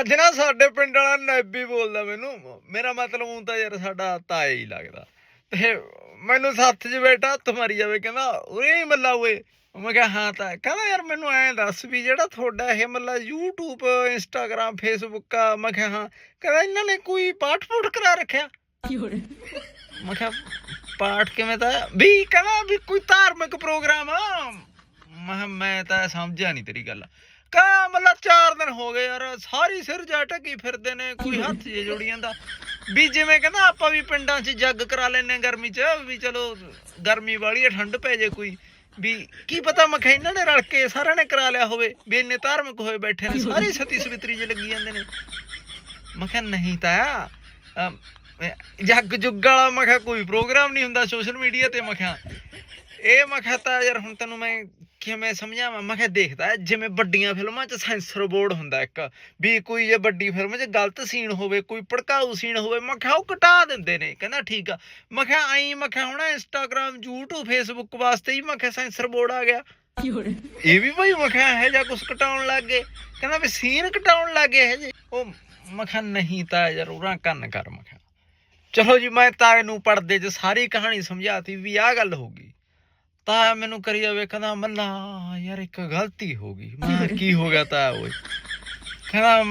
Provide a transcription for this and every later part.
ਅੱਜ ਨਾ ਸਾਡੇ ਪਿੰਡ ਵਾਲਾ ਨੈਬੀ ਬੋਲਦਾ ਮੈਨੂੰ। ਮੇਰਾ ਮਤਲਬ ਹੁਣ ਤਾਂ ਯਾਰ ਸਾਡਾ ਤਾਇਆ ਹੀ ਲੱਗਦਾ। ਤੇ ਮੈਨੂੰ ਸੱਥ 'ਚ ਬੈਠਾ ਹੱਥ ਮਾਰੀ ਜਾਵੇ ਕਹਿੰਦਾ ਉਰੇ ਹੀ ਮੱਲਾ ਓਏ। ਮੈਂ ਕਿਹਾ ਹਾਂ ਤਾਂ ਕਹਿੰਦਾ ਯਾਰ ਮੈਨੂੰ ਐਂ ਦੱਸ ਵੀ ਜਿਹੜਾ ਤੁਹਾਡਾ ਇਹ ਮੱਲਾ YouTube Instagram Facebook ਆ। ਮੈਂ ਕਿਹਾ ਹਾਂ। ਕਹਿੰਦਾ ਇਹਨਾਂ ਨੇ ਕੋਈ ਪਾਠ ਪੂਠ ਕਰਾ ਰੱਖਿਆ? ਮੈਂ ਕਿਹਾ ਪਾਠ ਕਿਵੇਂ ਤਾਂ ਵੀ ਕਹਿੰਦਾ ਵੀ ਕੋਈ ਧਾਰਮਿਕ ਪ੍ਰੋਗਰਾਮ ਆ। ਮੈਂ ਮੈਂ ਤਾਂ ਸਮਝਿਆ ਨਹੀਂ ਤੇਰੀ ਗੱਲ। ਕਾ ਮਤਲਬ 4 ਦਿਨ ਹੋ ਗਏ ਯਾਰ, ਸਾਰੀ ਸਿਰ ਜਾ ਟਕੀ ਫਿਰਦੇ ਨੇ, ਕੋਈ ਹੱਥ ਜੇ ਜੋੜੀ ਜਾਂਦਾ। ਵੀ ਜਿਵੇਂ ਕਹਿੰਦਾ, ਆਪਾਂ ਵੀ ਪਿੰਡਾਂ 'ਚ ਜੱਗ ਕਰਾ ਲੈਨੇ ਗਰਮੀ 'ਚ, ਵੀ ਚਲੋ ਗਰਮੀ ਵਾਲੀ ਆ, ਠੰਡ ਪੈ ਜੇ ਕੋਈ। ਵੀ ਕੀ ਪਤਾ ਮੈਂ ਇਹਨਾਂ ਨੇ ਰਲ ਕੇ ਸਾਰਿਆਂ ਨੇ ਕਰਾ ਲਿਆ ਹੋਵੇ, ਵੀ ਇੰਨੇ ਧਾਰਮਿਕ ਹੋਏ ਬੈਠੇ ਨੇ, ਸਾਰੇ ਸਤੀ ਸਵਿਤਰੀ ਜੇ ਲੱਗੀ ਜਾਂਦੇ ਨੇ। ਮੈਂ ਨਹੀਂ ਤਾਂ ਜੱਗ ਜੁੱਗ ਵਾਲਾ ਮੈਂ ਕੋਈ ਪ੍ਰੋਗਰਾਮ ਨਹੀਂ ਹੁੰਦਾ ਸੋਸ਼ਲ ਮੀਡੀਆ ਤੇ ਮੈਂ ਇਹ ਮੈਂ ਤਾਂ ਯਾਰ ਹੁਣ ਤੈਨੂੰ ਮੈਂ ਮੈਂ ਸਮਝਾਵਾਂ, ਮੈਂ ਕਿਹਾ ਦੇਖਦਾ, ਜਿਵੇਂ ਵੱਡੀਆਂ ਫਿਲਮਾਂ 'ਚ ਸੈਂਸਰ ਬੋਰਡ ਹੁੰਦਾ ਇੱਕ, ਵੀ ਕੋਈ ਜੇ ਵੱਡੀ ਫਿਲਮ 'ਚ ਗਲਤ ਸੀਨ ਹੋਵੇ, ਕੋਈ ਭੜਕਾਊ ਸੀਨ ਹੋਵੇ, ਮੈਂ ਕਿਹਾ ਉਹ ਕਟਾ ਦਿੰਦੇ ਨੇ, ਕਹਿੰਦਾ ਠੀਕ ਆ। ਮੈਂ ਕਿਹਾ ਆਈ ਮੈਂ ਕਿਹਾ ਹੁਣ ਇੰਸਟਾਗ੍ਰam YouTube, Facebook ਵਾਸਤੇ ਹੀ ਮੈਂ ਕਿਹਾ ਸੈਂਸਰ ਬੋਰਡ ਆ ਗਿਆ। ਇਹ ਵੀ ਭਾਈ ਮੈਂ ਕਿਹਾ ਇਹ ਜਾਂ ਕੁਝ ਕਟਾਉਣ ਲੱਗ ਗਏ। ਕਹਿੰਦਾ ਵੀ ਸੀਨ ਕਟਾਉਣ ਲੱਗ ਗਏ ਇਹ ਜੇ ਉਹ ਮੈਂ ਕਿਹਾ ਨਹੀਂ ਤਾਂ ਯਾਰ ਕੰਨ ਕਰ, ਮੈਂ ਕਿਹਾ। ਚਲੋ ਜੀ, ਮੈਂ ਤਾਏ ਇਹਨੂੰ ਪੜਦੇ 'ਚ ਸਾਰੀ ਕਹਾਣੀ ਸਮਝਾਤੀ ਵੀ ਆਹ ਗੱਲ ਹੋ ਗਈ। ਤਾਂ ਮੈਨੂੰ ਕਰੀ ਜਾਵੇ ਕਹਿੰਦਾ ਮੱਲਾ ਯਾਰ ਇੱਕ ਗਲਤੀ ਹੋ ਗਈ। ਮੈਂ ਕੀ ਹੋ ਗਿਆ ਤਾਂ ਓਏ? ਕਹਿੰਦਾ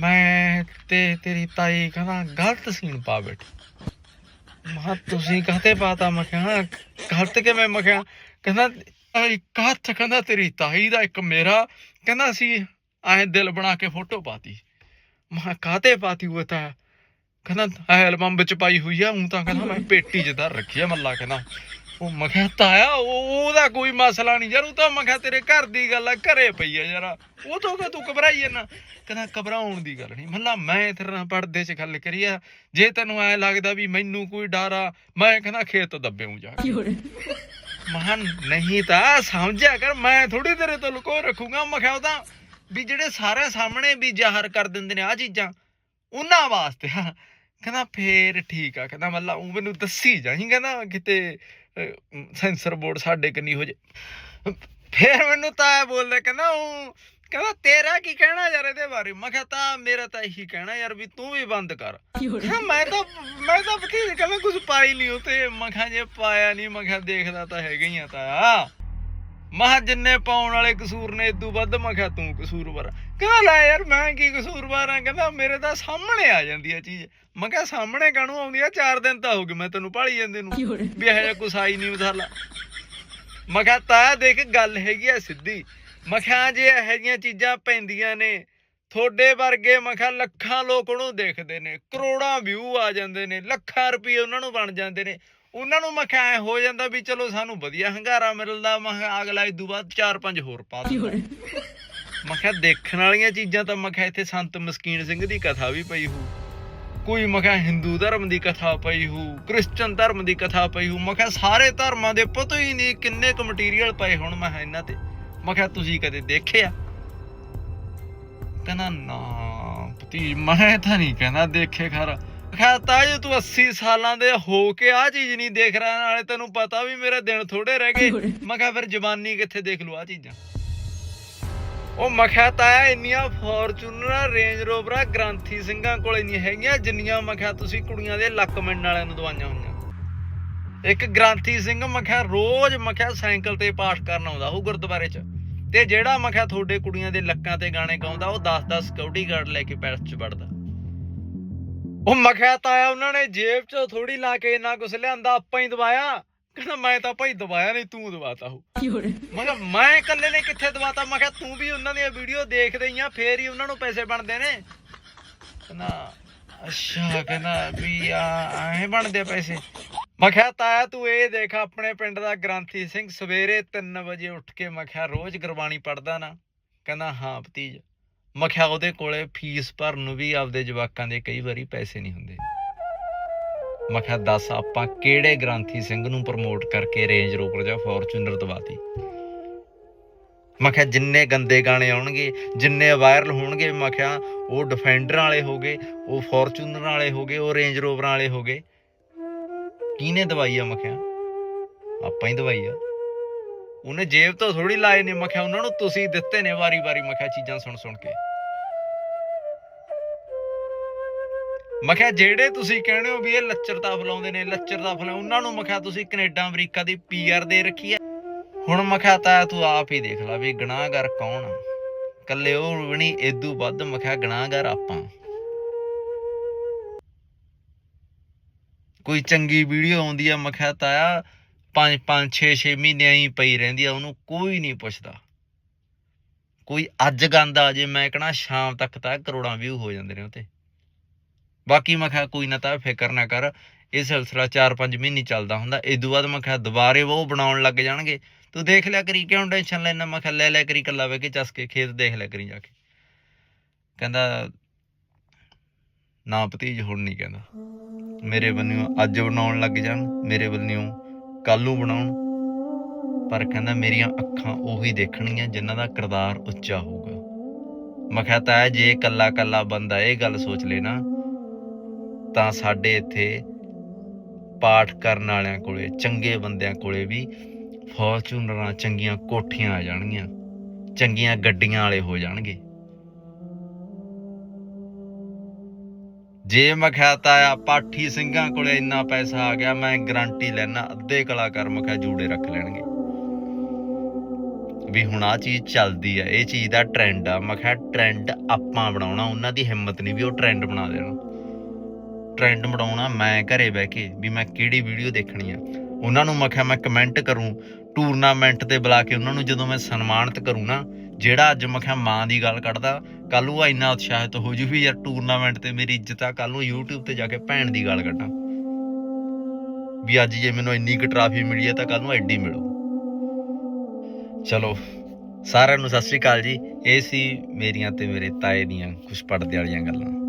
ਮੈਂ ਤੇ ਤੇਰੀ ਤਾਈ ਕਹਿੰਦਾ ਗਲਤ ਸੀਨ ਪਾ ਬੈਠੀ। ਮੈਂ ਕਿਹਾ, ਤੁਸੀਂ ਕਹਤੇ ਪਾਤਾ? ਮੈਂ ਕਿਹਾ ਗਲਤ ਕਿਵੇਂ? ਮੈਂ ਕਿਹਾ ਕਹਿੰਦਾ ਇੱਕ ਹੱਥ ਕਹਿੰਦਾ ਤੇਰੀ ਤਾਈ ਦਾ ਇੱਕ ਮੇਰਾ। ਕਹਿੰਦਾ ਸੀ ਐਂ ਦਿਲ ਬਣਾ ਕੇ ਫੋਟੋ ਪਾਤੀ। ਮੈਂ ਕਾਤੇ ਪਾਤੀ ਉਹ ਤਾਂ? ਕਹਿੰਦਾ ਐਲਬਮ ਵਿੱਚ ਪਾਈ ਹੋਈ ਆ ਉਹ ਤਾਂ ਕਹਿੰਦਾ ਮੈਂ ਪੇਟੀ 'ਚ ਧਰ ਰੱਖੀ ਆ ਮੱਲਾ ਕਹਿੰਦਾ। ਉਹ ਮੈਂ ਕਿਹਾ ਤਾਇਆ ਉਹ ਉਹਦਾ ਕੋਈ ਮਸਲਾ ਨਹੀਂ ਯਾਰ ਉਹ ਤਾਂ ਮੈਂ ਕਿਹਾ ਤੇਰੇ ਘਰ ਦੀ ਗੱਲ ਆ ਘਰੇ ਪਈ ਆ ਯਾਰ। ਉਹ ਤੋਂ ਕਿ ਤੂੰ ਘਬਰਾਈ ਜਾਂਦਾ। ਕਹਿੰਦਾ ਘਬਰਾਉਣ ਦੀ ਗੱਲ ਨਹੀਂ। ਮੱਲਾ ਮੈਂ ਤੇਰੇ ਨਾਲ ਪੜਦੇ 'ਚ ਗੱਲ ਕਰੀ ਆ। ਜੇ ਤੈਨੂੰ ਐ ਲੱਗਦਾ ਵੀ ਮੈਨੂੰ ਕੋਈ ਡਰ ਆ ਮੈਂ ਕਹਿੰਦਾ ਖੇਤ ਦੱਬਿਉਂ ਜਾ ਕੇ। ਮਹਾਨ ਨਹੀਂ ਤਾਂ ਸਮਝਿਆ ਕਰ ਮੈਂ ਥੋੜੀ ਤੇਰੇ ਤੋਂ ਲੁਕੋ ਰੱਖੂਗਾ। ਮੈਂ ਕਿਹਾ ਉਹ ਤਾਂ ਵੀ ਜਿਹੜੇ ਸਾਰੇ ਸਾਹਮਣੇ ਵੀ ਜ਼ਾਹਰ ਕਰ ਦਿੰਦੇ ਨੇ ਆ ਚੀਜ਼ਾਂ ਉਹਨਾਂ ਵਾਸਤੇ ਕਹਿੰਦਾ ਫੇਰ ਠੀਕ ਆ। ਕਹਿੰਦਾ ਮੱਲਾ ਉਹ ਮੈਨੂੰ ਦੱਸੀ ਜਾਈ। ਕਹਿੰਦਾ ਕਿਤੇ ਸੈਂਸਰ ਬੋਰਡ ਸਾਡੇ ਕੰਨੀ ਹੋ ਜੇ। ਫੇਰ ਮੈਨੂੰ ਤਾਂ ਬੋਲਦਾ ਕਹਿੰਦਾ ਉਹ ਕਹਿੰਦਾ ਤੇਰਾ ਕੀ ਕਹਿਣਾ ਯਾਰ ਇਹਦੇ ਬਾਰੇ? ਮੈਂ ਕਿਹਾ ਤਾਂ ਮੇਰਾ ਤਾਂ ਇਹੀ ਕਹਿਣਾ ਯਾਰ ਵੀ ਤੂੰ ਵੀ ਬੰਦ ਕਰ। ਮੈਂ ਤਾਂ ਮੈਂ ਤਾਂ ਬਥੇਰੇ ਕਹਿੰਦਾ ਕੁਝ ਪਾਈ ਨਹੀਂ ਉਤੇ। ਮੈਂ ਕਿਹਾ ਜੇ ਪਾਇਆ ਨਹੀਂ ਮੈਂ ਕਿਹਾ ਦੇਖਦਾ ਤਾਂ ਹੈਗਾ ਹੀ ਆ ਤਾਂ। ਮਹਾ ਜਿੰਨੇ ਪਾਉਣ ਵਾਲੇ ਕਸੂਰ ਨੇ ਇਦੋਂ ਵੱਧ ਮੈਂ ਕਿਹਾ ਤੂੰ ਕਸੂਰਵਾਰ। ਕਹਿੰਦਾ ਲੈ ਯਾਰ ਮੈਂ ਕੀ ਕਸੂਰਵਾਰ ਆ? ਕਹਿੰਦਾ ਮੇਰੇ ਤਾਂ ਸਾਹਮਣੇ ਆ ਜਾਂਦੀ ਆ ਚੀਜ਼। ਮੈਂ ਕਿਹਾ ਸਾਹਮਣੇ ਕਾਹਨੂੰ ਆਉਂਦੀ ਆ? 4 ਦਿਨ ਤਾਂ ਹੋ ਗਏ ਮੈਂ ਤੈਨੂੰ ਭਾਲੀ ਜਾਂਦੇ ਨੂੰ। ਵੀ ਇਹੋ ਜਿਹਾ ਕੁਛ ਆਈ ਨਹੀਂ ਮਸਾਲਾ ਮੈਂ ਕਿਹਾ ਤਾਂ ਦੇਖ ਗੱਲ ਹੈਗੀ ਆ ਸਿੱਧੀ। ਮੈਂ ਕਿਹਾ ਜੇ ਇਹੋ ਜਿਹੀਆਂ ਚੀਜ਼ਾਂ ਪੈਂਦੀਆਂ ਨੇ ਤੁਹਾਡੇ ਵਰਗੇ ਮੈਂ ਕਿਹਾ ਲੱਖਾਂ ਲੋਕ ਉਹਨੂੰ ਦੇਖਦੇ ਨੇ ਕਰੋੜਾਂ ਵਿਊ ਆ ਜਾਂਦੇ ਨੇ ਲੱਖਾਂ ਰੁਪਏ ਉਹਨਾਂ ਨੂੰ ਬਣ ਜਾਂਦੇ ਨੇ। ਉਹਨਾਂ ਨੂੰ ਮੈਂ ਕਿਹਾ ਐ ਹੋ ਜਾਂਦਾ ਵੀ ਚਲੋ ਸਾਨੂੰ ਵਧੀਆ ਹੰਗਾਰਾ ਮਿਲਦਾ ਮੈਂ ਕਿਹਾ ਅਗਲਾ ਇਦੋਂ ਬਾਅਦ 4-5 ਹੋਰ ਪਾ ਦਿੰਦਾ। ਮੈਂ ਕਿਹਾ ਦੇਖਣ ਵਾਲੀਆਂ ਚੀਜ਼ਾਂ ਤਾਂ ਮੈਂ ਕਿਹਾ ਇੱਥੇ ਸੰਤ ਮਸਕੀਨ ਸਿੰਘ ਦੀ ਕਥਾ ਵੀ ਪਈ ਹੋਊ। ਕੋਈ ਮੈਂ ਕਿਹਾ ਹਿੰਦੂ ਧਰਮ ਦੀ ਕਥਾ ਪਈ ਹੋਊ ਕ੍ਰਿਸਚਨ ਧਰਮ ਦੀ ਕਥਾ ਪਈ ਹੋਊ ਮੈਂ ਕਿਹਾ ਸਾਰੇ ਧਰਮਾਂ ਦੇ ਪਤਾ ਹੀ ਨਹੀਂ ਕਿੰਨੇ ਕੁ ਮਟੀਰੀਅਲ ਪਏ ਹੁਣ ਮੈਂ ਕਿਹਾ ਇਹਨਾਂ ਤੇ। ਮੈਂ ਕਿਹਾ ਤੁਸੀਂ ਕਦੇ ਦੇਖਿਆ? ਕਹਿੰਦਾ ਨਾ ਪਤੀ ਮੈਂ ਤਾਂ ਨਹੀਂ ਕਹਿੰਦਾ ਦੇਖੇ ਖਰ। ਖਾ ਤਾਂ ਜੇ ਤੂੰ 80 ਸਾਲਾਂ ਦੇ ਹੋ ਕੇ ਆ ਚੀਜ਼ ਨਹੀਂ ਦੇਖ ਰਿਹਾ ਨਾਲੇ ਤੈਨੂੰ ਪਤਾ ਵੀ ਮੇਰੇ ਦਿਨ ਥੋੜੇ ਰਹਿ ਗਏ। ਮੈਂ ਕਿਹਾ ਫਿਰ ਜਵਾਨੀ ਕਿੱਥੇ ਦੇਖ ਲੂ ਆ ਚੀਜ਼ਾਂ। ਉਹ ਮੈਂ ਕਿਹਾ ਤਾਇਆ ਇੰਨੀਆਂ ਫੋਰਚੂਨਰ ਰੇਂਜ ਰੋਵਰਾਂ ਗ੍ਰਾਂਥੀ ਸਿੰਘਾਂ ਕੋਲੇ ਨਹੀਂ ਹੈਗੀਆਂ ਜਿੰਨੀਆਂ ਮੈਂ ਕਿਹਾ ਤੁਸੀਂ ਕੁੜੀਆਂ ਦੇ ਲੱਕ ਮਿੰਨ ਵਾਲਿਆਂ ਨੂੰ ਦਵਾਈਆਂ ਹੋਈਆਂ। ਇੱਕ ਗ੍ਰਾਂਥੀ ਸਿੰਘ ਮੈਂ ਕਿਹਾ ਰੋਜ਼ ਮੈਂ ਕਿਹਾ ਸਾਈਕਲ ਤੇ ਪਾਠ ਕਰਨ ਆਉਂਦਾ ਉਹ ਗੁਰਦੁਆਰੇ 'ਚ। ਤੇ ਜਿਹੜਾ ਮੈਂ ਕਿਹਾ ਤੁਹਾਡੇ ਕੁੜੀਆਂ ਦੇ ਲੱਕਾਂ ਤੇ ਗਾਣੇ ਗਾਉਂਦਾ ਉਹ 10-10 ਸਿਕਿਉਰਿਟੀ ਗਾਰਡ ਲੈ ਕੇ ਪੈਲਸ 'ਚ ਵੜਦਾ। ਉਹ ਮੈਂ ਕਿਹਾ ਤਾਇਆ ਉਹਨਾਂ ਨੇ ਜੇਬ 'ਚ ਥੋੜੀ ਲਾ ਕੇ ਇੰਨਾ ਕੁਛ ਲਿਆਂਦਾ ਆਪਾਂ ਹੀ ਦਵਾਇਆ। ਕਹਿੰਦਾ ਮੈਂ ਤਾਂ ਭਾਈ ਦਵਾਇਆ ਨਹੀਂ ਤੂੰ ਦਵਾਤਾ ਹੋ ਮੈਂ ਕਿਹਾ ਮੈਂ ਇਕੱਲੇ ਨੇ ਕਿੱਥੇ ਦਵਾਤਾ? ਮੈਂ ਕਿਹਾ ਤੂੰ ਵੀ ਉਹਨਾਂ ਦੀਆਂ ਵੀਡੀਓ ਦੇਖਦੇ ਹੀ ਆ ਫੇਰ ਹੀ ਉਹਨਾਂ ਨੂੰ ਪੈਸੇ ਬਣਦੇ ਨੇ। ਕਹਿੰਦਾ ਅੱਛਾ ਕਹਿੰਦਾ ਵੀ ਆ ਐਂ ਬਣਦੇ ਪੈਸੇ। ਮੈਂ ਕਿਹਾ ਤਾਇਆ ਤੂੰ ਇਹ ਦੇਖ ਆਪਣੇ ਪਿੰਡ ਦਾ ਗ੍ਰਾਂਥੀ ਸਿੰਘ ਸਵੇਰੇ 3 ਵਜੇ ਉੱਠ ਕੇ ਮੈਂ ਕਿਹਾ ਰੋਜ਼ ਗੁਰਬਾਣੀ ਪੜਦਾ ਨਾ। ਕਹਿੰਦਾ ਹਾਂ ਭਤੀਜ। ਮਖਿਆ ਉਹਦੇ ਕੋਲੇ ਫੀਸ ਭਰਨ ਨੂੰ ਵੀ ਆਪਦੇ ਜਵਾਕਾਂ ਦੇ ਕਈ ਵਾਰੀ ਪੈਸੇ ਨਹੀਂ ਹੁੰਦੇ। ਮਖਿਆ ਦੱਸ ਆਪਾਂ ਕਿਹੜੇ ਗ੍ਰਾਂਥੀ ਸਿੰਘ ਨੂੰ ਪ੍ਰਮੋਟ ਕਰਕੇ ਰੇਂਜ ਰੋਵਰ ਜਾਂ ਫੋਰਚੂਨਰ ਦਵਾਤੀ ਮੈਂ ਕਿਹਾ ਜਿੰਨੇ ਗੰਦੇ ਗਾਣੇ ਆਉਣਗੇ, ਜਿੰਨੇ ਵਾਇਰਲ ਹੋਣਗੇ ਮਖਿਆ, ਉਹ ਡਿਫੈਂਡਰ ਵਾਲੇ ਹੋਗੇ ਉਹ ਫੋਰਚੂਨਰ ਵਾਲੇ ਹੋਗੇ ਉਹ ਰੇਂਜ ਰੋਵਰਾਂ ਵਾਲੇ ਹੋਗੇ ਕਿਹਨੇ ਦਵਾਈ ਆ ਮਖਿਆ? ਆਪਾਂ ਹੀ ਦਵਾਈ ਆ। ਉਹਨੇ ਜੇਬ ਤੋਂ ਥੋੜੀ ਲਾਏ ਨੇ, ਮੈਂ ਕਿਹਾ ਉਹਨਾਂ ਨੂੰ ਤੁਸੀਂ ਦਿੱਤੇ ਨੇ ਵਾਰੀ-ਵਾਰੀ ਮੈਂ ਕਿਹਾ ਚੀਜ਼ਾਂ ਸੁਣ ਸੁਣ ਕੇ। ਮੈਂ ਕਿਹਾ ਜਿਹੜੇ ਤੁਸੀਂ ਕਹਿੰਦੇ ਹੋ ਵੀ ਇਹ ਲੱਚਰਤਾ ਫਲਾਉਂਦੇ ਨੇ ਲੱਚਰਤਾ ਫਲਾ, ਉਹਨਾਂ ਨੂੰ ਮੈਂ ਕਿਹਾ ਤੁਸੀਂ ਕੈਨੇਡਾ, ਅਮਰੀਕਾ ਦੀ ਪੀਆਰ ਦੇ ਰੱਖੀ ਹੈ। ਹੁਣ ਮੈਂ ਕਿਹਾ ਤਾਂ ਤੂੰ ਆਪ ਹੀ ਦੇਖ ਲੈ ਵੀ ਗੁਨਾਹਗਰ ਕੌਣ ਆ। ਕੱਲੇ ਉਹ ਵੀ ਨਹੀਂ, ਏਦੂ ਵੱਧ ਮੈਂ ਕਿਹਾ ਗੁਨਾਹਗਰ ਆਪਾਂ। ਕੋਈ ਚੰਗੀ ਵੀਡੀਓ ਆਉਂਦੀ ਆ, ਮੈਂ ਕਿਹਾ ਤਾਇਆ 5 5 6 6 ਮਹੀਨੇ ਹੀ ਪਈ ਰਹਿੰਦੀ ਆ, ਉਹਨੂੰ ਕੋਈ ਨਹੀਂ ਪੁੱਛਦਾ। ਕੋਈ ਅੱਜ ਗੰਦ ਜੇ, ਮੈਂ ਕਹਣਾ ਸ਼ਾਮ ਤੱਕ ਤਾਂ ਕਰੋੜਾਂ ਵਿਊ ਹੋ ਜਾਂਦੇ ਨੇ ਉਤੇ ਬਾਕੀ ਮੈਂ ਕਿਹਾ ਕੋਈ ਨਾ ਤਾਂ ਫਿਕਰ ਨਾ ਕਰ, ਇਹ ਸਿਲਸਿਲਾ 4-5 ਮਹੀਨੇ ਚੱਲਦਾ ਹੁੰਦਾ। ਇਦੋਂ ਬਾਅਦ ਮੈਂ ਕਿਹਾ ਦੁਬਾਰੇ ਉਹ ਬਣਾਉਣ ਲੱਗ ਜਾਣਗੇ। ਤੂੰ ਦੇਖ ਲਿਆ ਕਰੀ, ਕਿਉਂ ਟੈਨਸ਼ਨ ਲੈਣਾ ਮੈਂ ਕਿਹਾ ਲੈ ਲੈ ਕਰੀ ਕੱਲਾ ਵੇ ਕੇ ਚੱਸ ਕੇ, ਖੇਤ ਦੇਖ ਲਿਆ ਕਰੀ ਜਾ ਕੇ। ਕਹਿੰਦਾ, ਨਾ ਭਤੀਜ, ਹੁਣ ਨਹੀਂ ਕਹਿੰਦਾ। ਮੇਰੇ ਬੰਨਿਓ ਅੱਜ ਬਣਾਉਣ ਲੱਗ ਜਾਣ, ਮੇਰੇ ਬੰਨਿਓ ਕੱਲ ਨੂੰ ਬਣਾਉਣ। ਪਰ ਕਹਿੰਦਾ ਮੇਰੀਆਂ ਅੱਖਾਂ ਉਹੀ ਦੇਖਣਗੀਆਂ ਜਿਨ੍ਹਾਂ ਦਾ ਕਿਰਦਾਰ ਉੱਚਾ ਹੋਊਗਾ। ਮੈਂ ਕਿਹਾ ਤਾਂ ਜੇ ਕੱਲਾ ਕੱਲਾ ਬੰਦਾ ਇਹ ਗੱਲ ਸੋਚ ਲੇ ਨਾ, ਤਾਂ ਸਾਡੇ ਇੱਥੇ ਪਾਠ ਕਰਨ ਵਾਲਿਆਂ ਕੋਲੇ, ਚੰਗੇ ਬੰਦਿਆਂ ਕੋਲੇ ਵੀ ਫੋਰਚੂਨਰਾਂ ਚੰਗੀਆਂ ਕੋਠੀਆਂ ਆ ਜਾਣਗੀਆਂ। ਚੰਗੀਆਂ ਗੱਡੀਆਂ ਵਾਲੇ ਹੋ ਜਾਣਗੇ। ਜੇ ਮੈਂ ਕਿਹਾ ਤਾਇਆ ਪਾਠੀ ਸਿੰਘਾਂ ਕੋਲੇ ਇੰਨਾ ਪੈਸਾ ਆ ਗਿਆ, ਮੈਂ ਗਾਰੰਟੀ ਲੈਣਾ ਅੱਧੇ ਕਲਾਕਾਰ ਮੈਂ ਜੂੜੇ ਰੱਖ ਲੈਣਗੇ। ਵੀ ਹੁਣ ਆ ਚੀਜ਼ ਚੱਲਦੀ ਆ, ਇਹ ਚੀਜ਼ ਦਾ ਟ੍ਰੈਂਡ ਆ, ਮੈਂ ਕਿਹਾ ਟ੍ਰੈਂਡ ਆਪਾਂ ਬਣਾਉਣਾ, ਉਹਨਾਂ ਦੀ ਹਿੰਮਤ ਨਹੀਂ ਵੀ ਉਹ ਟ੍ਰੈਂਡ ਬਣਾ ਦੇਣ। ਟ੍ਰੈਂਡ ਬਣਾਉਣਾ, ਮੈਂ ਘਰੇ ਬਹਿ ਕੇ ਵੀ ਮੈਂ ਕਿਹੜੀ ਵੀਡੀਓ ਦੇਖਣੀ ਆ। ਉਹਨਾਂ ਨੂੰ ਮੈਂ ਕਿਹਾ ਮੈਂ ਕਮੈਂਟ ਕਰੂੰ ਟੂਰਨਾਮੈਂਟ ਤੇ ਬੁਲਾ ਕੇ ਉਹਨਾਂ ਨੂੰ ਜਦੋਂ ਮੈਂ ਸਨਮਾਨਿਤ ਕਰੂੰ ਨਾ ਜਿਹੜਾ ਅੱਜ ਮੈਂ ਕਿਹਾ ਮਾਂ ਦੀ ਗੱਲ ਕੱਢਦਾ ਕੱਲ ਨੂੰ ਇੰਨਾ ਉਤਸ਼ਾਹਿਤ ਹੋ ਜੂ ਵੀ ਯਾਰ ਟੂਰਨਾਮੈਂਟ ਤੇ ਮੇਰੀ ਇੱਜ਼ਤ ਆ ਕੱਲ ਨੂੰ YouTube ਤੇ ਜਾ ਕੇ ਭੈਣ ਦੀ ਗੱਲ ਕੱਢਾਂ। ਵੀ ਅੱਜ ਜੇ ਮੈਨੂੰ ਇੰਨੀ ਕੁ ਟਰਾਫੀ ਮਿਲੀ ਹੈ ਤਾਂ ਕੱਲ ਨੂੰ ਐਡੀ ਮਿਲੂ। ਚਲੋ, ਸਾਰਿਆਂ ਨੂੰ ਸਤਿ ਸ੍ਰੀ ਅਕਾਲ ਜੀ। ਇਹ ਸੀ ਮੇਰੀਆਂ ਤੇ ਮੇਰੇ ਤਾਏ ਦੀਆਂ ਕੁਝ ਪੜਦੇ ਵਾਲੀਆਂ ਗੱਲਾਂ।